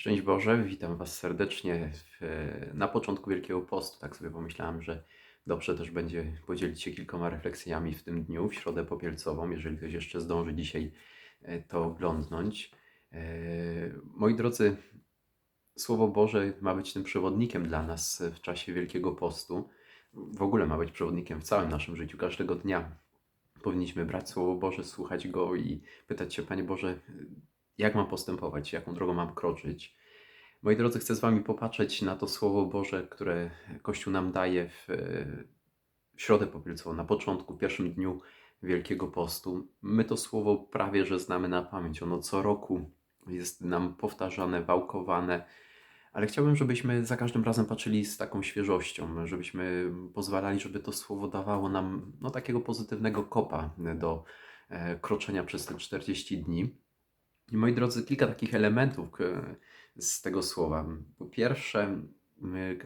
Szczęść Boże, witam Was serdecznie w, na początku Wielkiego Postu. Tak sobie pomyślałem, że dobrze też będzie podzielić się kilkoma refleksjami w tym dniu, w Środę Popielcową, jeżeli ktoś jeszcze zdąży dzisiaj e, to oglądnąć. E, moi drodzy, Słowo Boże ma być tym przewodnikiem dla nas w czasie Wielkiego Postu. W ogóle ma być przewodnikiem w całym naszym życiu, każdego dnia. Powinniśmy brać Słowo Boże, słuchać Go i pytać się, Panie Boże, jak mam postępować, jaką drogą mam kroczyć. Moi drodzy, chcę z Wami popatrzeć na to Słowo Boże, które Kościół nam daje w, w Środę Popielcową, na początku, pierwszym dniu Wielkiego Postu. My to Słowo prawie, że znamy na pamięć. Ono co roku jest nam powtarzane, wałkowane, ale chciałbym, żebyśmy za każdym razem patrzyli z taką świeżością, żebyśmy pozwalali, żeby to Słowo dawało nam no, takiego pozytywnego kopa do e, kroczenia przez te 40 dni. Moi drodzy, kilka takich elementów z tego słowa. Po pierwsze,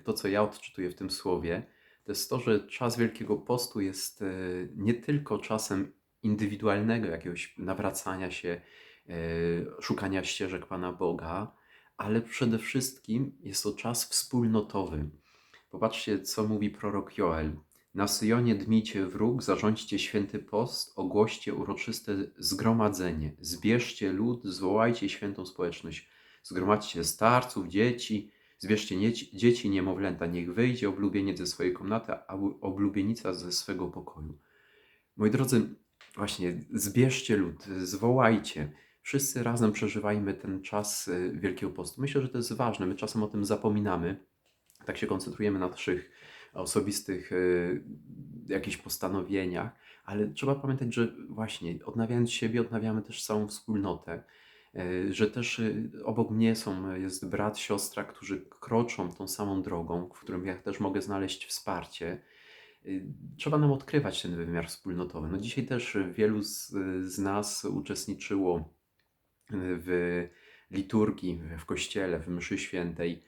to co ja odczytuję w tym słowie, to jest to, że czas Wielkiego Postu jest e, nie tylko czasem indywidualnego jakiegoś nawracania się, e, szukania ścieżek Pana Boga, ale przede wszystkim jest to czas wspólnotowy. Popatrzcie, co mówi prorok Joel. Na Syjonie dmijcie wróg, zarządźcie święty post, ogłoście uroczyste zgromadzenie, zbierzcie lud, zwołajcie świętą społeczność, zgromadźcie starców, dzieci, zbierzcie dzieci niemowlęta, niech wyjdzie oblubieniec ze swojej komnaty, a oblubienica ze swego pokoju. Moi drodzy, właśnie zbierzcie lud, zwołajcie, wszyscy razem przeżywajmy ten czas y, Wielkiego Postu. Myślę, że to jest ważne, my czasem o tym zapominamy, tak się koncentrujemy na naszych osobistych y, jakichś postanowieniach, ale trzeba pamiętać, że właśnie odnawiając siebie, odnawiamy też całą wspólnotę, y, że też y, obok mnie są, jest brat, siostra, którzy kroczą tą samą drogą, w którym ja też mogę znaleźć wsparcie. Trzeba nam odkrywać ten wymiar wspólnotowy. No dzisiaj też wielu z, z nas uczestniczyło w liturgii w kościele, w mszy świętej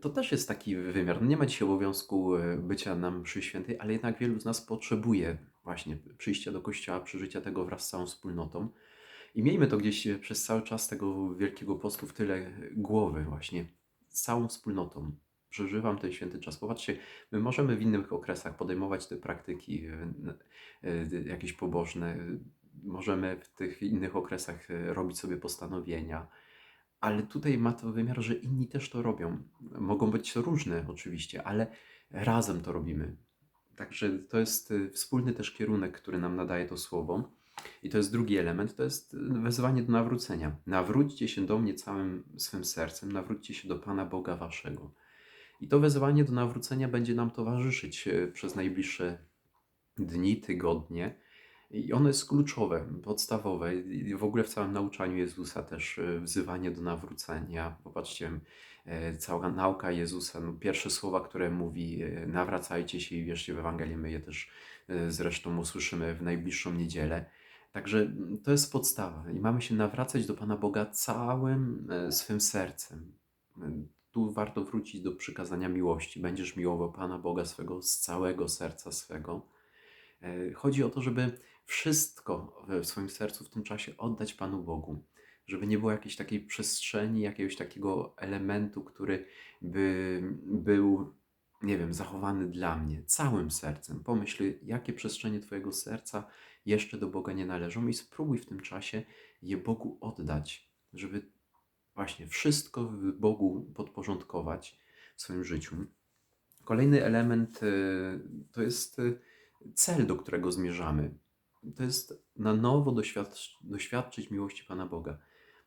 to też jest taki wymiar. No nie ma dzisiaj obowiązku e, bycia na mszy świętej, ale jednak wielu z nas potrzebuje właśnie przyjścia do kościoła, przeżycia tego wraz z całą wspólnotą. I miejmy to gdzieś e, przez cały czas tego Wielkiego Postu w tyle głowy właśnie, z całą wspólnotą. Przeżywam ten święty czas. Popatrzcie, my możemy w innych okresach podejmować te praktyki jakieś pobożne, możemy w tych innych okresach robić sobie postanowienia, ale tutaj ma to wymiar, że inni też to robią. Mogą być różne oczywiście, ale razem to robimy. Także to jest y, wspólny też kierunek, który nam nadaje to słowo. I to jest drugi element, to jest wezwanie do nawrócenia. Nawróćcie się do mnie całym swym sercem, nawróćcie się do Pana Boga Waszego. I to wezwanie do nawrócenia będzie nam towarzyszyć y, przez najbliższe dni, tygodnie. I ono jest kluczowe, podstawowe. I w ogóle w całym nauczaniu Jezusa też e, wzywanie do nawrócenia. Popatrzcie, e, cała nauka Jezusa, no pierwsze słowa, które mówi, e, nawracajcie się i wierzcie w Ewangelię, my je też zresztą usłyszymy w najbliższą niedzielę. Także to jest podstawa i mamy się nawracać do Pana Boga całym swym sercem. Tu warto wrócić do przykazania miłości. Będziesz miłował Pana Boga swego z całego serca swego. Chodzi o to, żeby wszystko w swoim sercu w tym czasie oddać Panu Bogu. Żeby nie było jakiejś takiej przestrzeni, jakiegoś takiego elementu, który by był, nie wiem, zachowany dla mnie całym sercem. Pomyśl, jakie przestrzenie Twojego serca jeszcze do Boga nie należą i spróbuj w tym czasie je Bogu oddać, żeby właśnie wszystko Bogu podporządkować w swoim życiu. Kolejny element y, to jest y, cel, do którego zmierzamy to jest na nowo doświadcz, doświadczyć miłości Pana Boga.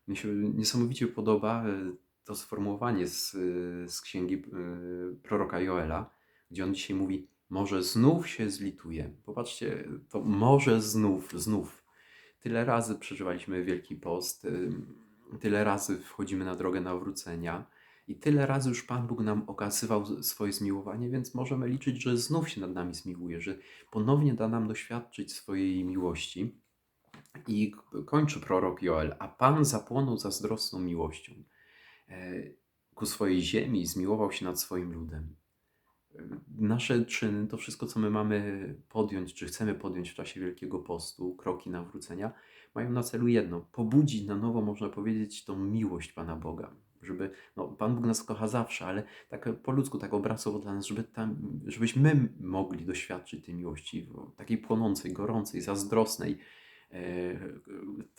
Mnie się niesamowicie podoba e, to sformułowanie z, e, z księgi e, proroka Joela, gdzie on dzisiaj mówi: Może znów się zlituje. Popatrzcie, to może znów, znów. Tyle razy przeżywaliśmy Wielki Post, tyle razy wchodzimy na drogę nawrócenia i tyle razy już Pan Bóg nam okazywał swoje zmiłowanie, więc możemy liczyć, że znów się nad nami zmiłuje, że ponownie da nam doświadczyć swojej miłości. I kończy prorok Joel, a Pan zapłonął zazdrosną miłością e, ku swojej ziemi i zmiłował się nad swoim ludem. Nasze czyny, to wszystko, co my mamy podjąć, czy chcemy podjąć w czasie Wielkiego Postu, kroki nawrócenia, mają na celu jedno: pobudzić na nowo, można powiedzieć, tą miłość Pana Boga żeby, no Pan Bóg nas kocha zawsze, ale tak po ludzku, tak obrazowo dla nas, żeby tam, żebyśmy mogli doświadczyć tej miłości, takiej płonącej, gorącej, zazdrosnej, e,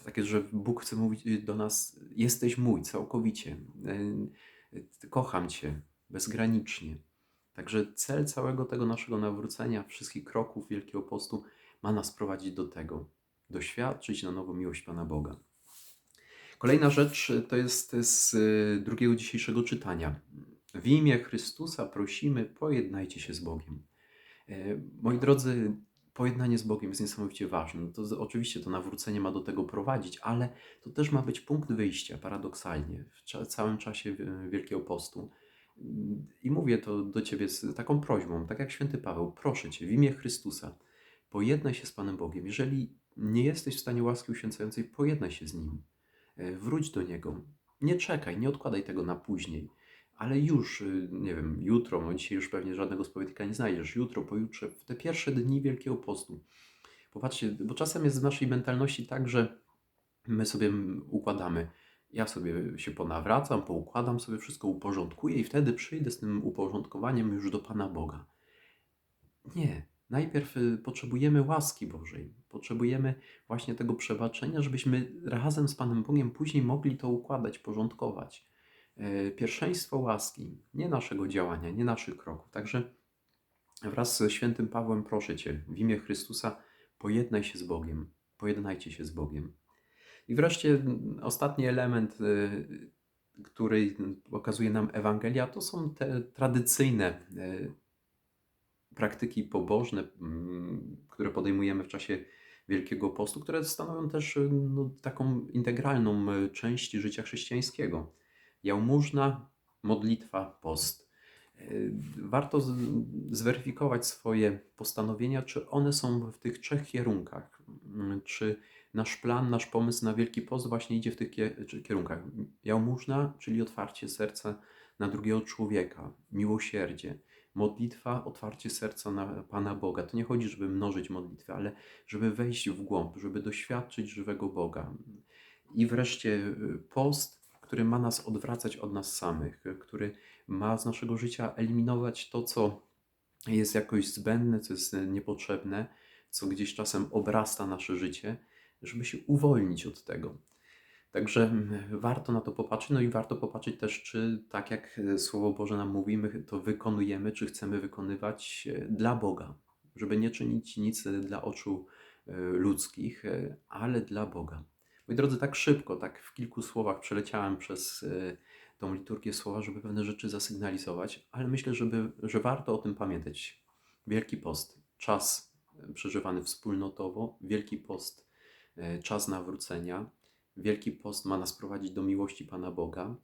takie, że Bóg chce mówić do nas, jesteś mój całkowicie, e, kocham Cię bezgranicznie. Także cel całego tego naszego nawrócenia, wszystkich kroków Wielkiego Postu ma nas prowadzić do tego, doświadczyć na nowo miłość Pana Boga. Kolejna rzecz to jest z drugiego dzisiejszego czytania. W imię Chrystusa prosimy, pojednajcie się z Bogiem. E, moi drodzy, pojednanie z Bogiem jest niesamowicie ważne. To oczywiście to nawrócenie ma do tego prowadzić, ale to też ma być punkt wyjścia, paradoksalnie, w całym czasie Wielkiego Postu. I mówię to do Ciebie z taką prośbą, tak jak święty Paweł, proszę Cię w imię Chrystusa, pojednaj się z Panem Bogiem. Jeżeli nie jesteś w stanie łaski uświęcającej, pojednaj się z Nim. E, wróć do Niego. Nie czekaj, nie odkładaj tego na później, ale już, y, nie wiem, jutro, no dzisiaj już pewnie żadnego spowiednika nie znajdziesz, jutro, pojutrze, w te pierwsze dni Wielkiego Postu. Popatrzcie, bo czasem jest w naszej mentalności tak, że my sobie układamy, ja sobie się ponawracam, poukładam sobie wszystko, uporządkuję i wtedy przyjdę z tym uporządkowaniem już do Pana Boga. Nie. Najpierw y, potrzebujemy łaski Bożej, potrzebujemy właśnie tego przebaczenia, żebyśmy razem z Panem Bogiem później mogli to układać, porządkować. E, pierwszeństwo łaski, nie naszego działania, nie naszych kroków. Także wraz ze świętym Pawłem proszę Cię, w imię Chrystusa, pojednaj się z Bogiem, pojednajcie się z Bogiem. I wreszcie ostatni element, y, który pokazuje nam Ewangelia, to są te tradycyjne y, praktyki pobożne, które podejmujemy w czasie Wielkiego Postu, które stanowią też y, no, taką integralną część życia chrześcijańskiego. Jałmużna, modlitwa, post. Warto zweryfikować swoje postanowienia, czy one są w tych trzech kierunkach. Czy nasz plan, nasz pomysł na Wielki Post właśnie idzie w tych kierunkach. Jałmużna, czyli otwarcie serca na drugiego człowieka, miłosierdzie, modlitwa, otwarcie serca na Pana Boga. To nie chodzi, żeby mnożyć modlitwy, ale żeby wejść w głąb, żeby doświadczyć żywego Boga. I wreszcie y, post, który ma nas odwracać od nas samych, który ma z naszego życia eliminować to, co jest jakoś zbędne, co jest niepotrzebne, co gdzieś czasem obrasta nasze życie żeby się uwolnić od tego. Także mm, warto na to popatrzeć, no i warto popatrzeć też, czy tak jak e, Słowo Boże nam mówi, my to wykonujemy, czy chcemy wykonywać e, dla Boga, żeby nie czynić nic e, dla oczu ludzkich, ale dla Boga. Moi drodzy, tak szybko, tak w kilku słowach przeleciałem przez tą liturgię słowa, żeby pewne rzeczy zasygnalizować, ale myślę, żeby, że warto o tym pamiętać. Wielki Post, czas przeżywany wspólnotowo, Wielki Post czas nawrócenia. Wielki Post ma nas prowadzić do miłości Pana Boga.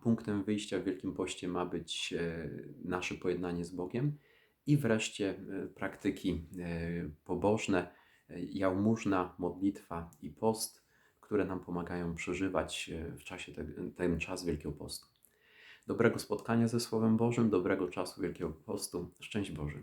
Punktem wyjścia w Wielkim Poście ma być e, nasze pojednanie z Bogiem. I wreszcie e, praktyki pobożne, jałmużna, modlitwa i post, które nam pomagają przeżywać w czasie ten, ten czas Wielkiego Postu. Dobrego spotkania ze Słowem Bożym, dobrego czasu Wielkiego Postu. Szczęść Boże.